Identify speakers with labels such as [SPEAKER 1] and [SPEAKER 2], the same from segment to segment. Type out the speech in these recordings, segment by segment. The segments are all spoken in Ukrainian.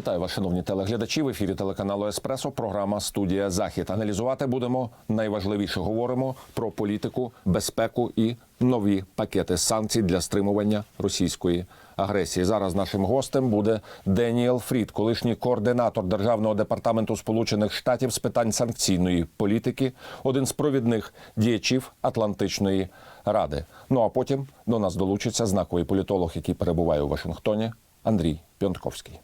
[SPEAKER 1] Вітаю вас, шановні телеглядачі. В ефірі телеканалу Еспресо. Програма Студія Захід. Аналізувати будемо найважливіше. Говоримо про політику, безпеку і нові пакети санкцій для стримування російської агресії. Зараз нашим гостем буде Деніел Фрід, колишній координатор державного департаменту Сполучених Штатів з питань санкційної політики, один з провідних діячів Атлантичної ради. Ну а потім до нас долучиться знаковий політолог, який перебуває у Вашингтоні, Андрій Пьонтковський.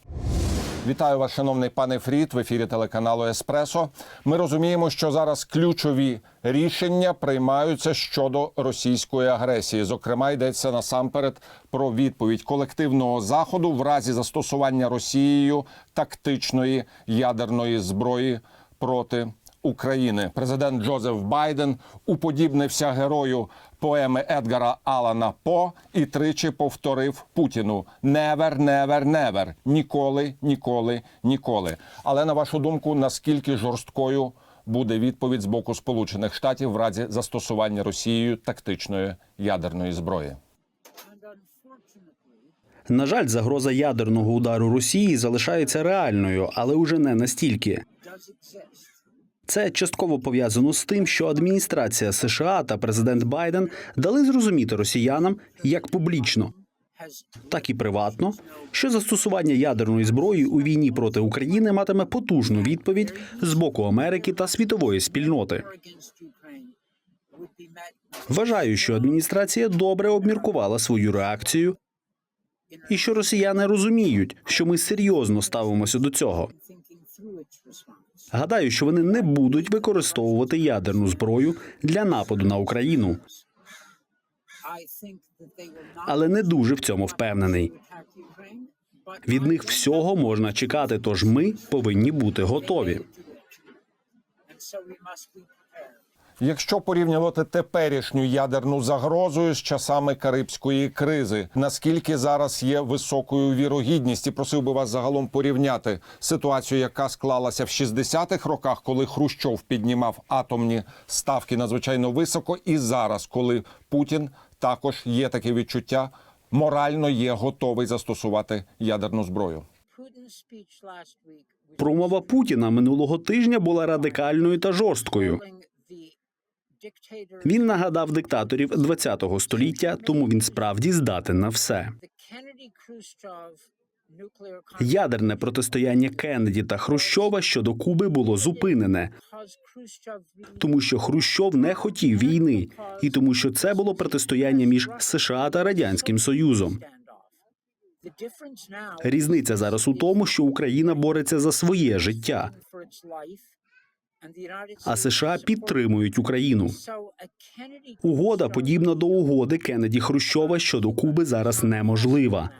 [SPEAKER 1] Вітаю вас, шановний пане Фрід, в ефірі телеканалу Еспресо. Ми розуміємо, що зараз ключові рішення приймаються щодо російської агресії. Зокрема, йдеться насамперед про відповідь колективного заходу в разі застосування Росією тактичної ядерної зброї проти України. Президент Джозеф Байден уподібнився герою поеми Едгара Алана По і тричі повторив Путіну «Never, never, never» – ніколи, ніколи, ніколи. Але на вашу думку, наскільки жорсткою буде відповідь з боку Сполучених Штатів в разі застосування Росією тактичної ядерної зброї?
[SPEAKER 2] На жаль, загроза ядерного удару Росії залишається реальною, але уже не настільки. Це частково пов'язано з тим, що адміністрація США та президент Байден дали зрозуміти росіянам як публічно, так і приватно, що застосування ядерної зброї у війні проти України матиме потужну відповідь з боку Америки та світової спільноти. Вважаю, що адміністрація добре обміркувала свою реакцію, і що росіяни розуміють, що ми серйозно ставимося до цього. Гадаю, що вони не будуть використовувати ядерну зброю для нападу на Україну, але не дуже в цьому впевнений. Від них всього можна чекати, тож ми повинні бути готові.
[SPEAKER 1] Якщо порівнювати теперішню ядерну загрозу з часами Карибської кризи, наскільки зараз є високою вірогідність, і просив би вас загалом порівняти ситуацію, яка склалася в 60-х роках, коли Хрущов піднімав атомні ставки надзвичайно високо, і зараз, коли Путін також є таке відчуття, морально є готовий застосувати ядерну зброю.
[SPEAKER 2] Промова Путіна минулого тижня була радикальною та жорсткою. Він нагадав диктаторів ХХ століття, тому він справді здатен на все. Ядерне протистояння Кеннеді та Хрущова щодо Куби було зупинене, тому що Хрущов не хотів війни, і тому, що це було протистояння між США та радянським Союзом. Різниця зараз у тому, що Україна бореться за своє життя, а США підтримують Україну. Угода, подібна до угоди Кеннеді Хрущова щодо Куби, зараз неможлива.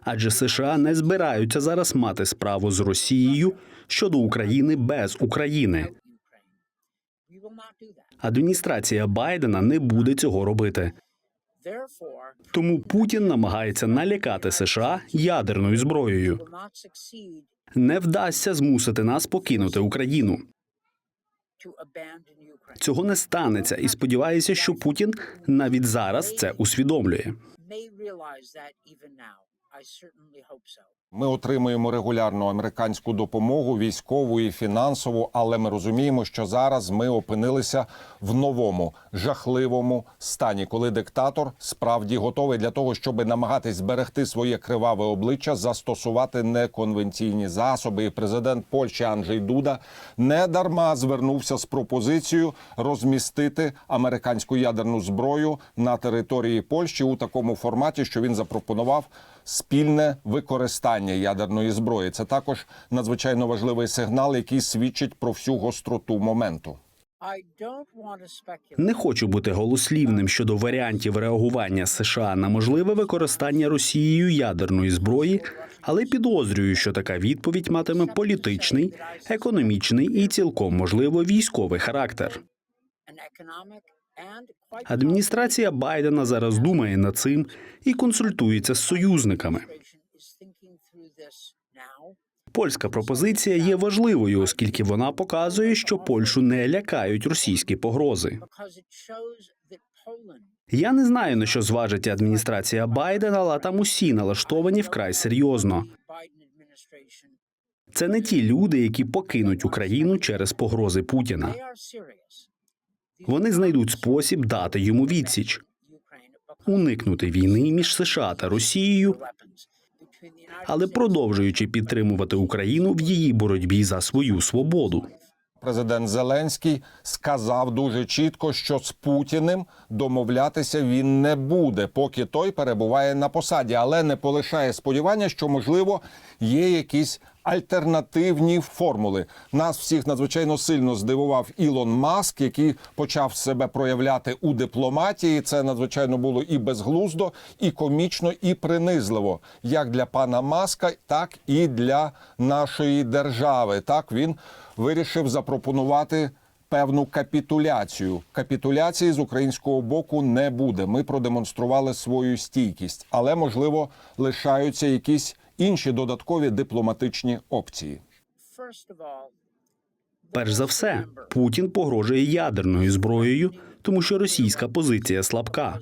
[SPEAKER 2] Адже США не збираються зараз мати справу з Росією щодо України без України. Адміністрація Байдена не буде цього робити. Тому Путін намагається налякати США ядерною зброєю. Не вдасться змусити нас покинути Україну. Цього не станеться, і сподіваюся, що Путін навіть зараз це усвідомлює.
[SPEAKER 1] Ми отримуємо регулярну американську допомогу, військову і фінансову, але ми розуміємо, що зараз ми опинилися в новому жахливому стані, коли диктатор справді готовий для того, щоб намагатись зберегти своє криваве обличчя, застосувати неконвенційні засоби. І президент Польщі Анджей Дуда не дарма звернувся з пропозицією розмістити американську ядерну зброю на території Польщі у такому форматі, що він запропонував спільне використання ядерної зброї. Це також надзвичайно важливий сигнал, який свідчить про всю гостроту моменту.
[SPEAKER 2] Не хочу бути голослівним щодо варіантів реагування США на можливе використання Росією ядерної зброї, але підозрюю, що така відповідь матиме політичний, економічний і цілком можливо військовий характер. Адміністрація Байдена зараз думає над цим і консультується з союзниками. Польська пропозиція є важливою, оскільки вона показує, що Польщу не лякають російські погрози. Я не знаю на що зважить адміністрація Байдена, але там усі налаштовані вкрай серйозно. Це не ті люди, які покинуть Україну через погрози Путіна. Вони знайдуть спосіб дати йому відсіч, уникнути війни між США та Росією, але продовжуючи підтримувати Україну в її боротьбі за свою свободу.
[SPEAKER 1] Президент Зеленський сказав дуже чітко, що з Путіним домовлятися він не буде, поки той перебуває на посаді, але не полишає сподівання, що можливо є якісь альтернативні формули. Нас всіх надзвичайно сильно здивував Ілон Маск, який почав себе проявляти у дипломатії. Це надзвичайно було і безглуздо, і комічно, і принизливо, як для пана Маска, так і для нашої держави. Так він вирішив запропонувати. Певну капітуляцію капітуляції з українського боку не буде. Ми продемонстрували свою стійкість, але можливо лишаються якісь інші додаткові дипломатичні опції.
[SPEAKER 2] Перш за все, Путін погрожує ядерною зброєю, тому що російська позиція слабка.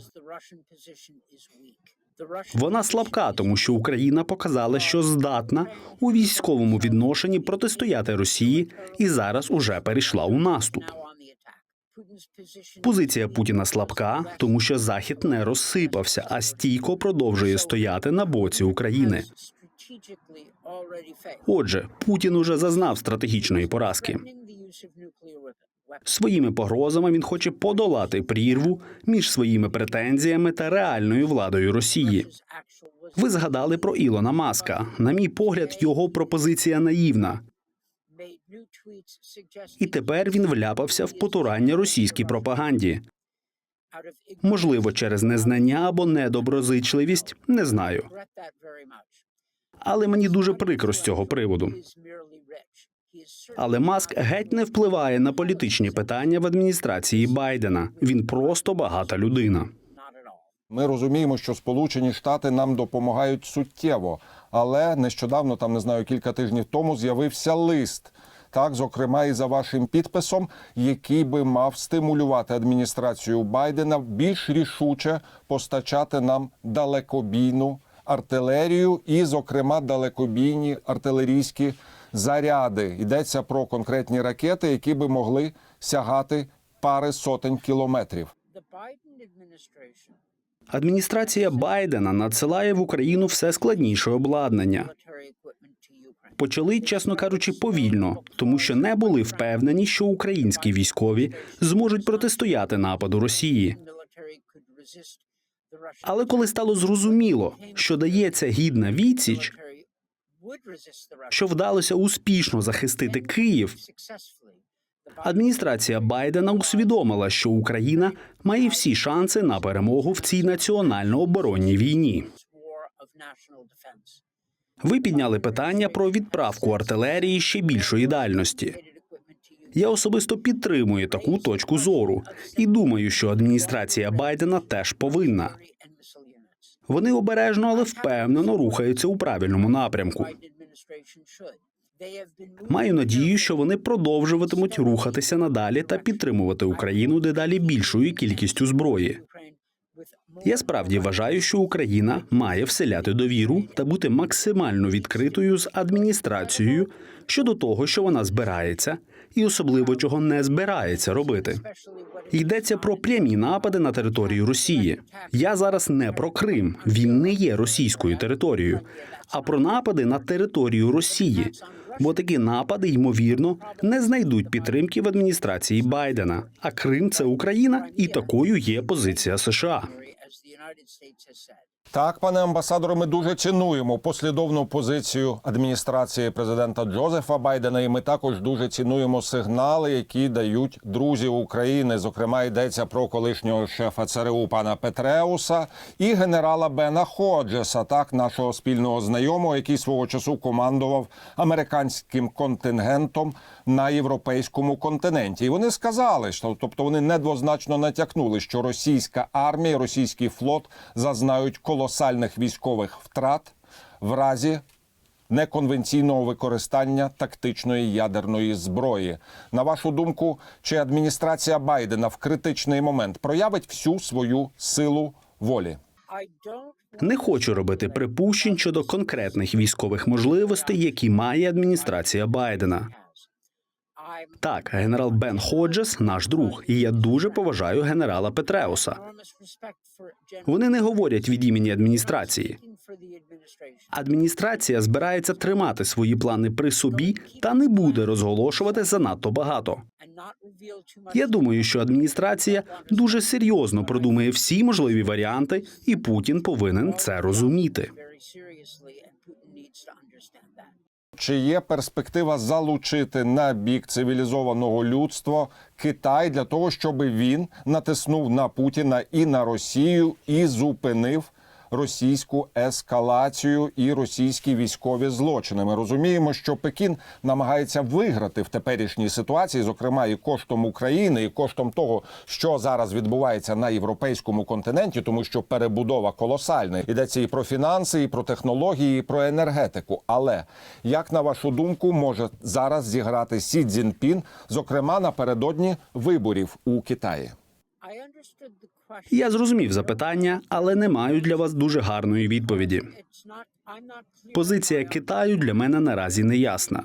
[SPEAKER 2] Вона слабка, тому що Україна показала, що здатна у військовому відношенні протистояти Росії, і зараз уже перейшла у наступ. Позиція Путіна слабка, тому що Захід не розсипався, а стійко продовжує стояти на боці України. Отже, Путін уже зазнав стратегічної поразки. Своїми погрозами він хоче подолати прірву між своїми претензіями та реальною владою Росії. Ви згадали про Ілона Маска. На мій погляд, його пропозиція наївна. І тепер він вляпався в потурання російській пропаганді. Можливо, через незнання або недоброзичливість, не знаю. Але мені дуже прикро з цього приводу. Але Маск геть не впливає на політичні питання в адміністрації Байдена. Він просто багата людина.
[SPEAKER 1] Ми розуміємо, що Сполучені Штати нам допомагають суттєво, але нещодавно, там не знаю, кілька тижнів тому з'явився лист. Так, зокрема, і за вашим підписом, який би мав стимулювати адміністрацію Байдена більш рішуче постачати нам далекобійну артилерію і, зокрема, далекобійні артилерійські заряди. Йдеться про конкретні ракети, які би могли сягати пари сотень кілометрів.
[SPEAKER 2] Адміністрація Байдена надсилає в Україну все складніше обладнання. Почали, чесно кажучи, повільно, тому що не були впевнені, що українські військові зможуть протистояти нападу Росії. Але коли стало зрозуміло, що дається гідна відсіч, що вдалося успішно захистити Київ, адміністрація Байдена усвідомила, що Україна має всі шанси на перемогу в цій національно-оборонній війні. Ви підняли питання про відправку артилерії ще більшої дальності. Я особисто підтримую таку точку зору і думаю, що адміністрація Байдена теж повинна. Вони обережно, але впевнено рухаються у правильному напрямку. Маю надію, що вони продовжуватимуть рухатися надалі та підтримувати Україну дедалі більшою кількістю зброї. Я справді вважаю, що Україна має вселяти довіру та бути максимально відкритою з адміністрацією щодо того, що вона збирається, і особливо чого не збирається робити. Йдеться про прямі напади на територію Росії. Я зараз не про Крим, він не є російською територією, а про напади на територію Росії. Бо такі напади, ймовірно, не знайдуть підтримки в адміністрації Байдена. А Крим це Україна, і такою є позиція США.
[SPEAKER 1] Так, пане амбасадоре, ми дуже цінуємо послідовну позицію адміністрації президента Джозефа Байдена. І ми також дуже цінуємо сигнали, які дають друзі України. Зокрема, йдеться про колишнього шефа ЦРУ пана Петреуса і генерала Бена Ходжеса, так нашого спільного знайомого, який свого часу командував американським контингентом на європейському континенті. І вони сказали, що тобто вони недвозначно натякнули, що російська армія, російський флот зазнають колосальних військових втрат в разі неконвенційного використання тактичної ядерної зброї. На вашу думку, чи адміністрація Байдена в критичний момент проявить всю свою силу волі?
[SPEAKER 2] Не хочу робити припущень щодо конкретних військових можливостей, які має адміністрація Байдена. Так, генерал Бен Ходжес наш друг, і я дуже поважаю генерала Петреуса. Вони не говорять від імені адміністрації. Адміністрація збирається тримати свої плани при собі та не буде розголошувати занадто багато. Я думаю, що адміністрація дуже серйозно продумає всі можливі варіанти, і Путін повинен це розуміти.
[SPEAKER 1] Чи є перспектива залучити на бік цивілізованого людства Китай для того, щоб він натиснув на Путіна і на Росію і зупинив російську ескалацію і російські військові злочини? Ми розуміємо, що Пекін намагається виграти в теперішній ситуації, зокрема і коштом України, і коштом того, що зараз відбувається на європейському континенті, тому що перебудова колосальна. Йдеться і про фінанси, і про технології, і про енергетику. Але як на вашу думку може зараз зіграти Сі Цзіньпін, зокрема напередодні виборів у Китаї?
[SPEAKER 2] Я зрозумів запитання, але не маю для вас дуже гарної відповіді. Позиція Китаю для мене наразі не ясна.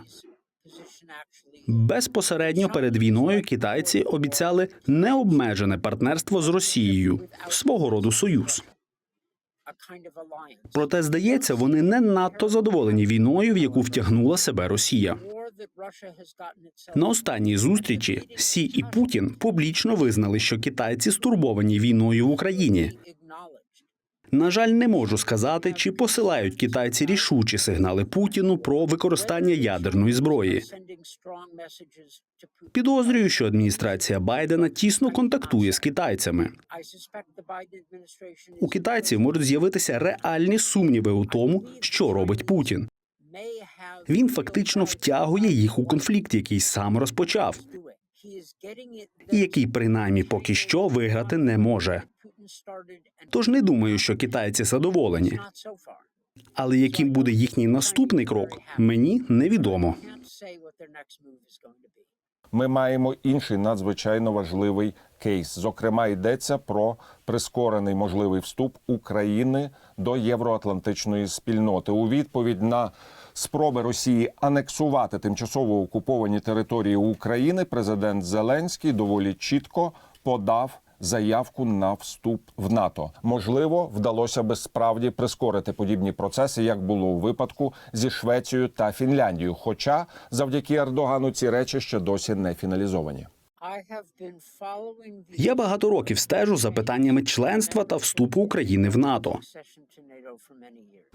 [SPEAKER 2] Безпосередньо перед війною китайці обіцяли необмежене партнерство з Росією, свого роду союз. Проте, здається, вони не надто задоволені війною, в яку втягнула себе Росія. На останній зустрічі Сі і Путін публічно визнали, що китайці стурбовані війною в Україні. На жаль, не можу сказати, чи посилають китайці рішучі сигнали Путіну про використання ядерної зброї. Підозрюю, що адміністрація Байдена тісно контактує з китайцями. У китайців можуть з'явитися реальні сумніви у тому, що робить Путін. Він фактично втягує їх у конфлікт, який сам розпочав, і який принаймні поки що виграти не може. Тож не думаю, що китайці задоволені. Але яким буде їхній наступний крок, мені невідомо.
[SPEAKER 1] Ми маємо інший надзвичайно важливий кейс. Зокрема, йдеться про прискорений можливий вступ України до євроатлантичної спільноти у відповідь на спроби Росії анексувати тимчасово окуповані території України. Президент Зеленський доволі чітко подав. Заявку на вступ в НАТО можливо вдалося би справді прискорити подібні процеси, як було у випадку зі Швецією та Фінляндією. Хоча завдяки Ердогану ці речі ще досі не фіналізовані.
[SPEAKER 2] Я багато років стежу за питаннями членства та вступу України в НАТО.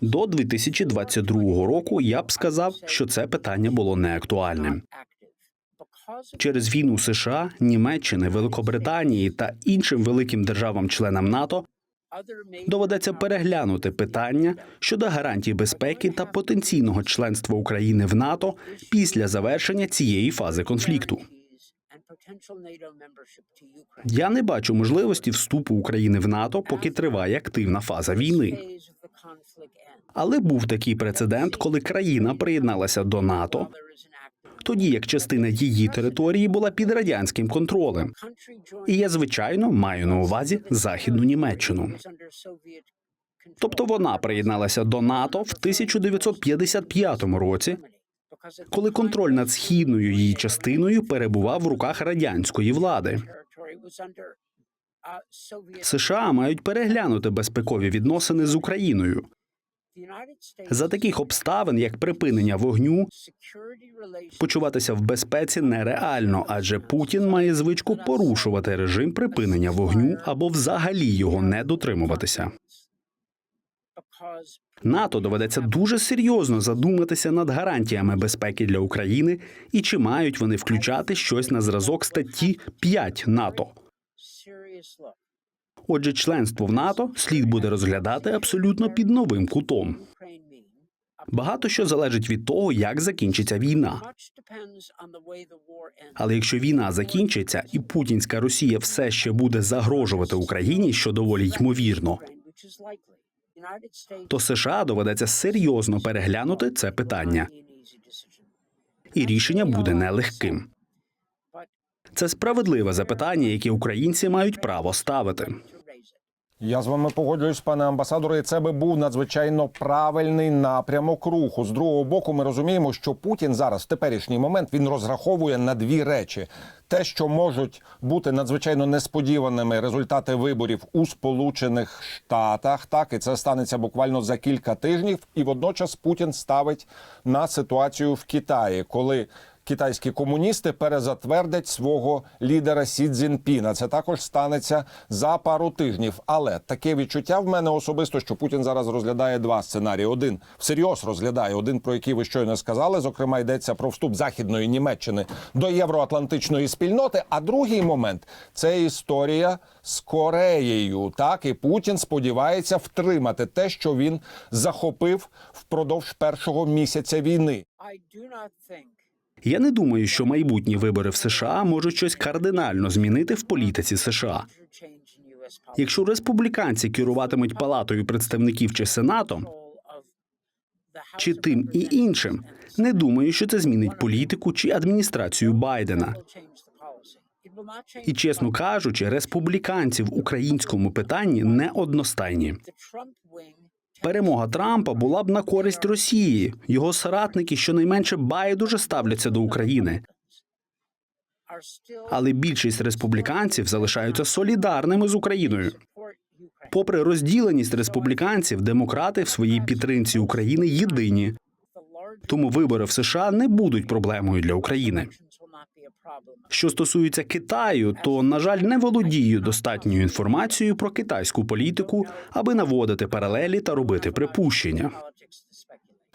[SPEAKER 2] До 2022 року я б сказав, що це питання було неактуальним. Через війну США, Німеччини, Великобританії та іншим великим державам-членам НАТО доведеться переглянути питання щодо гарантій безпеки та потенційного членства України в НАТО після завершення цієї фази конфлікту. Я не бачу можливості вступу України в НАТО, поки триває активна фаза війни. Але був такий прецедент, коли країна приєдналася до НАТО, тоді як частина її території була під радянським контролем. І я звичайно маю на увазі західну Німеччину. Тобто вона приєдналася до НАТО в 1955 році, коли контроль над східною її частиною перебував в руках радянської влади. США мають переглянути безпекові відносини з Україною. За таких обставин, як припинення вогню, почуватися в безпеці нереально, адже Путін має звичку порушувати режим припинення вогню або взагалі його не дотримуватися. НАТО доведеться дуже серйозно задуматися над гарантіями безпеки для України і чи мають вони включати щось на зразок статті 5 НАТО. Отже, членство в НАТО слід буде розглядати абсолютно під новим кутом. Багато що залежить від того, як закінчиться війна. Але якщо війна закінчиться і путінська Росія все ще буде загрожувати Україні, що доволі ймовірно, то США доведеться серйозно переглянути це питання, і рішення буде нелегким. Це справедливе запитання, яке українці мають право ставити.
[SPEAKER 1] Я з вами погоджуюсь, пане амбасадоре. і Це би був надзвичайно правильний напрямок руху. З другого боку, ми розуміємо, що Путін зараз в теперішній момент він розраховує на дві речі: те, що можуть бути надзвичайно несподіваними результати виборів у Сполучених Штатах, так і це станеться буквально за кілька тижнів. І водночас Путін ставить на ситуацію в Китаї, коли китайські комуністи перезатвердять свого лідера Сі Цзіньпіна. Це також станеться за пару тижнів. Але таке відчуття в мене особисто, що Путін зараз розглядає два сценарії. Один всерйоз розглядає, один про який ви щойно сказали. Зокрема, йдеться про вступ західної Німеччини до євроатлантичної спільноти. А другий момент це історія з Кореєю. Так і Путін сподівається втримати те, що він захопив впродовж першого місяця війни.
[SPEAKER 2] Я не думаю, що майбутні вибори в США можуть щось кардинально змінити в політиці США. Якщо республіканці керуватимуть палатою представників чи сенатом, чи тим і іншим, не думаю, що це змінить політику чи адміністрацію Байдена. І чесно кажучи, республіканці в українському питанні не одностайні. Перемога Трампа була б на користь Росії. Його соратники щонайменше байдуже ставляться до України. Але більшість республіканців залишаються солідарними з Україною. Попри розділеність республіканців, демократи в своїй підтримці України єдині. Тому вибори в США не будуть проблемою для України. Що стосується Китаю, то на жаль не володію достатньою інформацією про китайську політику, аби наводити паралелі та робити припущення.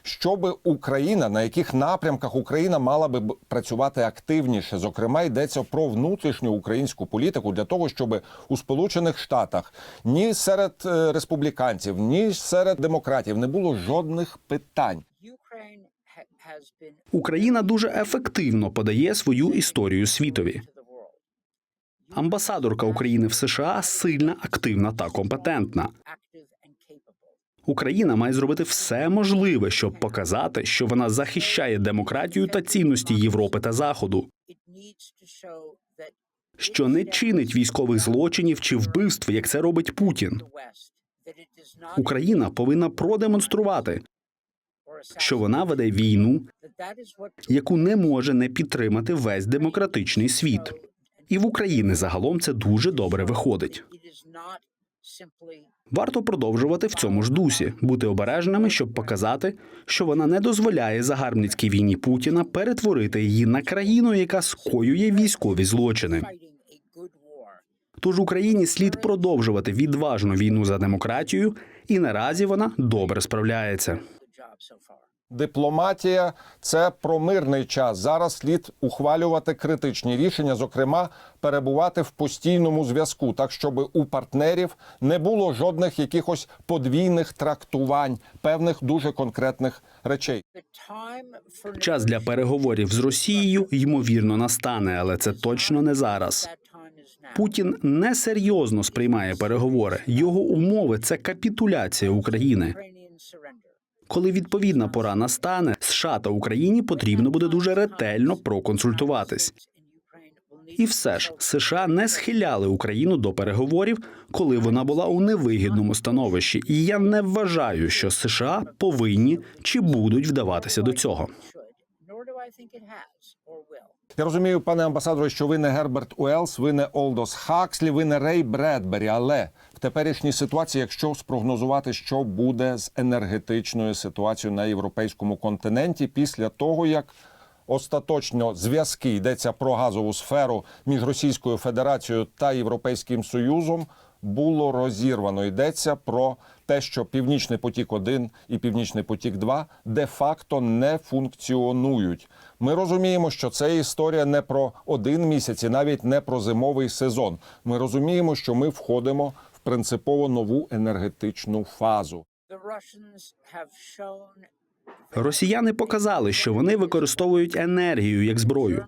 [SPEAKER 1] Щоби Україна на яких напрямках Україна мала би працювати активніше? Зокрема, йдеться про внутрішню українську політику для того, щоб у Сполучених Штатах ні серед е, республіканців, ні серед демократів не було жодних питань.
[SPEAKER 2] Україна дуже ефективно подає свою історію світові. Амбасадорка України в США сильна, активна та компетентна. Україна має зробити все можливе, щоб показати, що вона захищає демократію та цінності Європи та Заходу, що не чинить військових злочинів чи вбивств, як це робить Путін. Україна повинна продемонструвати, що вона веде війну, яку не може не підтримати весь демократичний світ. І в Україні загалом це дуже добре виходить. Варто продовжувати в цьому ж дусі, бути обережними, щоб показати, що вона не дозволяє загарбницькій війні Путіна перетворити її на країну, яка скоює військові злочини. Тож Україні слід продовжувати відважну війну за демократію, і наразі вона добре справляється.
[SPEAKER 1] Дипломатія це про мирний час. Зараз слід ухвалювати критичні рішення, зокрема, перебувати в постійному зв'язку, так щоб у партнерів не було жодних якихось подвійних трактувань певних дуже конкретних речей.
[SPEAKER 2] Час для переговорів з Росією ймовірно настане, але це точно не зараз. Путін несерйозно сприймає переговори. Його умови це капітуляція України. Коли відповідна пора настане, США та Україні потрібно буде дуже ретельно проконсультуватись. І все ж США не схиляли Україну до переговорів, коли вона була у невигідному становищі. І я не вважаю, що США повинні чи будуть вдаватися до цього.
[SPEAKER 1] Я розумію, пане амбасадоре, що ви не Герберт Уелс, ви не Олдос Хакслі, ви не Рей Бредбері. Але в теперішній ситуації, якщо спрогнозувати, що буде з енергетичною ситуацією на європейському континенті після того, як остаточно зв'язки йдеться про газову сферу між Російською Федерацією та Європейським Союзом. Було розірвано. Йдеться про те, що Північний потік 1 і Північний потік 2 де-факто не функціонують. Ми розуміємо, що це історія не про один місяць, і навіть не про зимовий сезон. Ми розуміємо, що ми входимо принципово нову енергетичну фазу.
[SPEAKER 2] Росіяни показали, що вони використовують енергію як зброю.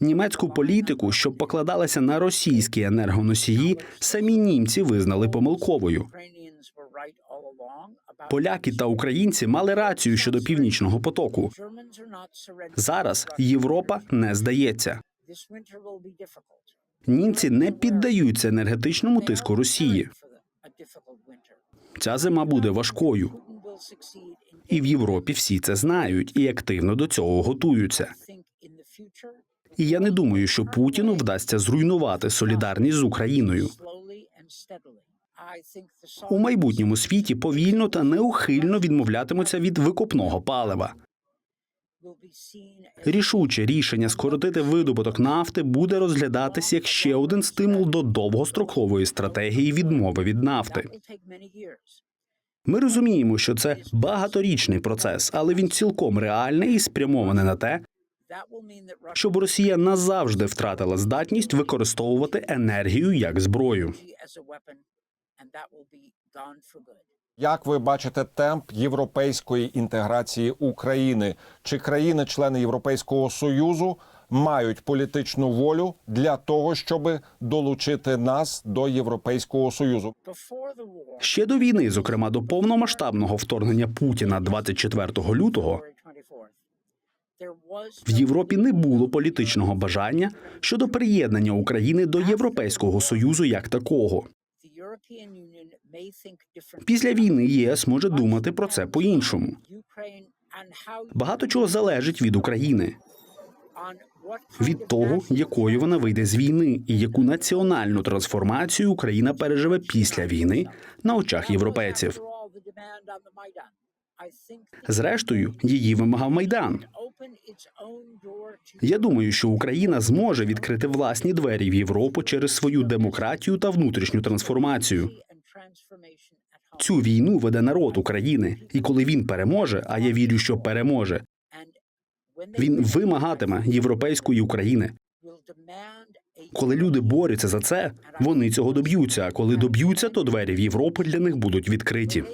[SPEAKER 2] Німецьку політику, що покладалася на російські енергоносії, самі німці визнали помилковою. Поляки та українці мали рацію щодо північного потоку. Зараз Європа не здається. Німці не піддаються енергетичному тиску Росії. Ця зима буде важкою, і в Європі всі це знають і активно до цього готуються. І я не думаю, що Путіну вдасться зруйнувати солідарність з Україною. У майбутньому світі повільно та неухильно відмовлятимуться від викопного палива. Рішуче рішення скоротити видобуток нафти буде розглядатись як ще один стимул до довгострокової стратегії відмови від нафти. Ми розуміємо, що це багаторічний процес, але він цілком реальний і спрямований на те, щоб Росія назавжди втратила здатність використовувати енергію як зброю.
[SPEAKER 1] Як ви бачите темп європейської інтеграції України? Чи країни-члени Європейського союзу мають політичну волю для того, щоб долучити нас до Європейського союзу?
[SPEAKER 2] Ще до війни, зокрема до повномасштабного вторгнення Путіна 24 лютого, в Європі не було політичного бажання щодо приєднання України до Європейського союзу як такого. Після війни ЄС може думати про це по-іншому. Багато чого залежить від України, від того, якою вона вийде з війни, і яку національну трансформацію Україна переживе після війни на очах європейців. Зрештою, її вимагав майдан. Я думаю, що Україна зможе відкрити власні двері в Європу через свою демократію та внутрішню трансформацію. Цю війну веде народ України, і коли він переможе, а я вірю, що переможе, він вимагатиме європейської України. Коли люди борються за це, вони цього доб'ються. А коли доб'ються, то двері в Європу для них будуть відкриті.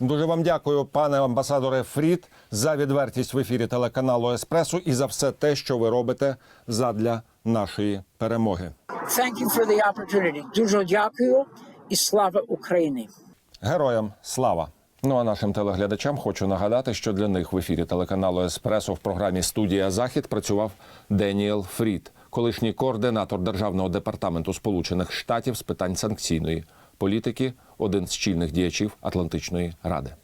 [SPEAKER 1] Дуже вам дякую, пане амбасадоре Фрід, за відвертість в ефірі телеканалу Еспресо і за все те, що ви робите задля нашої перемоги.
[SPEAKER 3] Thank you for the opportunity. Дуже дякую і слава Україні.
[SPEAKER 1] Героям слава! Ну а нашим телеглядачам хочу нагадати, що для них в ефірі телеканалу Еспресо в програмі Студія Захід працював Деніел Фрід, колишній координатор Державного департаменту Сполучених Штатів з питань санкційної політики, один з чільних діячів Атлантичної ради.